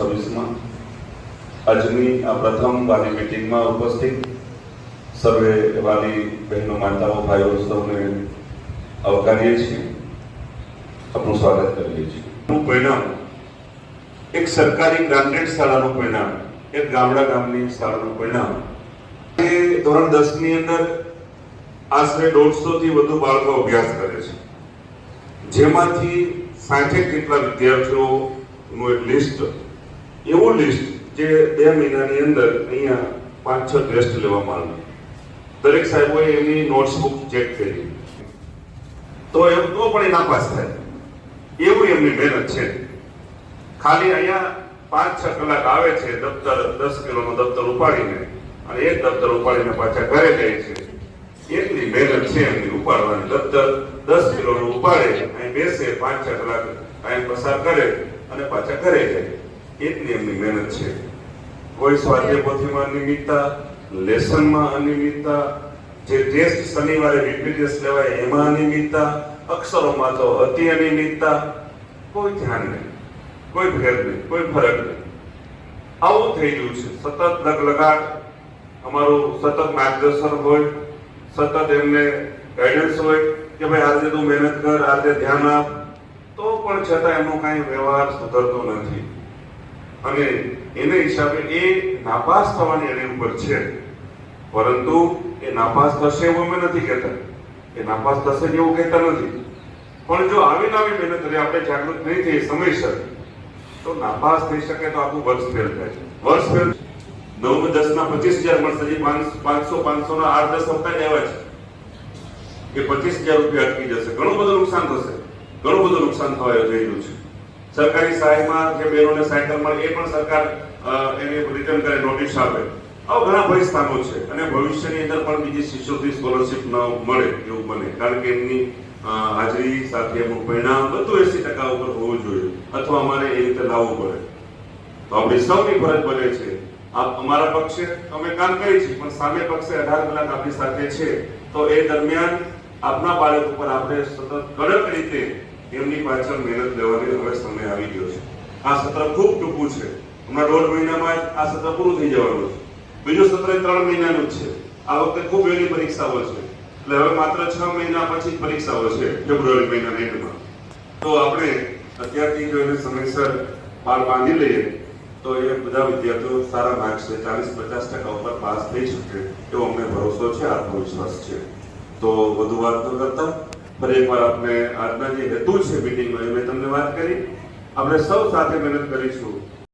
છવ્વીસમાં આજની આ પ્રથમ વાલી મિટિંગમાં ઉપસ્થિત સર્વે વાલી બહેનો, માતાઓ, ભાઈઓ સૌને આવકારીએ છીએ. આપનું સ્વાગત કરીએ છીએ. પરિણામ, એક સરકારી ગ્રાન્ટેડ શાળાનું પરિણામ, એક ગામડા ગામની શાળાનું પરિણામ. એ ધોરણ દસની અંદર આશરે દોઢસો થી વધુ બાળકો અભ્યાસ કરે છે. જેમાંથી સાઠેક જેટલા વિદ્યાર્થીઓનું એક લિસ્ટ એવું લિસ્ટ જે બે મહિનાની અંદર અહીંયા પાંચ છ ટેસ્ટ લેવામાં આવ્યું. દરેક સાહેબોએ એમની નોટ્સબુક ચેક કરી. તો એમ તો પણ એ નાપાસ થાય. એવું એમની મહેનત છે. ખાલી અહીંયા પાંચ છ કલાક આવે છે, દફતર દસ કિલોનું દફતર ઉપાડીને અને એક દફતર ઉપાડીને પાછા ઘરે જાય છે. એટલી મહેનત છે એમની ઉપાડવાની. દફતર દસ કિલોનું ઉપાડે, અહીં બેસે પાંચ છ કલાક, અહીં પસાર કરે અને પાછા ઘરે જાય. એટલી એમની મહેનત છે. કોઈ સ્વાધ્યાય પોથીમાં અનિયમિતતા લેસનમાં અનિયમિતતા જે ટેસ્ટ શનિવારે વીકલી લેવાય એમાં અનિયમિતતા અક્ષરોમાં તો અતિ અનિયમિતતા કોઈ ધ્યાન નહીં, કોઈ ભેદ નહીં, કોઈ ફરક નહીં. આવું થઈ ગયું છે. સતત લગલગાટ, અમારું સતત માર્ગદર્શન હોય, સતત એમને ગાઈડન્સ હોય કે ભાઈ આજે તું મહેનત કર, આજે ધ્યાન આપ. તો પણ છતાં એમનો કાંઈ વ્યવહાર સુધરતો નથી. અને એને હિસાબે એ નાપાસ થવાની એની ઉપર છે. પરંતુ એ નાપાસ થશે એવું અમે નથી કહેતા. એ નાપાસ થશે એવું કહેતા નથી. પણ જો આવી નાવી મહેનત કરી આપણે જાગૃત નહીં થઈ સમયસર, તો નાપાસ થઈ શકે તો આખું વર્ષ ફેલ થાય. વર્ષ ફેલ નવ, દસ ના પચીસ હજાર મળશે. જે પાંચસો પાંચસો ના આઠ, દસ હપ્તા આવ્યા છે. કે પચીસ હજાર રૂપિયા અટકી જશે. ઘણું બધું નુકસાન થશે. ઘણું બધું નુકસાન થવા જઈ રહ્યું છે. સરકારી સહાયમાં જે બહેનોને સાયકલ મળે એ પણ સરકાર એને રિટર્ન કરે નોટિસ આપે. આવા ઘણા પરિસ્થાનો છે અને ભવિષ્યની અંદર પણ બીજી શિષ્યોથી સ્કોલરશીપ ન મળે એવું બને. કારણ કે એમની હાજરી સાથે એમનું પરિણામ બધું એસી ટકા ઉપર હોવું જોઈએ અથવા અમારે એ રીતે લાવવું પડે. તો આપણી સૌની ફરજ બને છે. આપ અમારા પક્ષે, અમે કામ કરીએ છીએ, પણ સામે પક્ષે અઢાર કલાક આપણી સાથે છે. તો એ દરમિયાન આપના બાળક ઉપર આપણે સતત કડક રીતે એમની પાછળ મહેનત લેવાની હવે સમય આવી ગયો છે. આ સત્ર ખૂબ ટૂંકું છે. હમણાં દોઢ મહિનામાં આ સત્ર પૂરું થઈ જવાનું છે. બીજું સત્ર ત્રણ મહિનાનું જ છે. આ વખતે ખૂબ વહેલી પરીક્ષાઓ છે. એટલે હવે માત્ર છ મહિના પછી પરીક્ષાઓ છે ફેબ્રુઆરી મહિનાના એન્ડમાં. તો આપણે અત્યારથી જો એને સમયસર પાર બાંધી લઈએ, તો એ બધા વિદ્યાર્થીઓ સારા માર્ક્સ છે. ચાલીસ પચાસ ટકા ઉપર પાસ થઈ શકે એવો અમને ભરોસો છે, આત્મવિશ્વાસ છે. તો વધુ વાત ન કરતા. ફરી એકવાર આપણે આજના જે હેતુ છે મીટિંગનો એ મેં તમને વાત કરી. આપણે સૌ સાથે મહેનત કરીશું.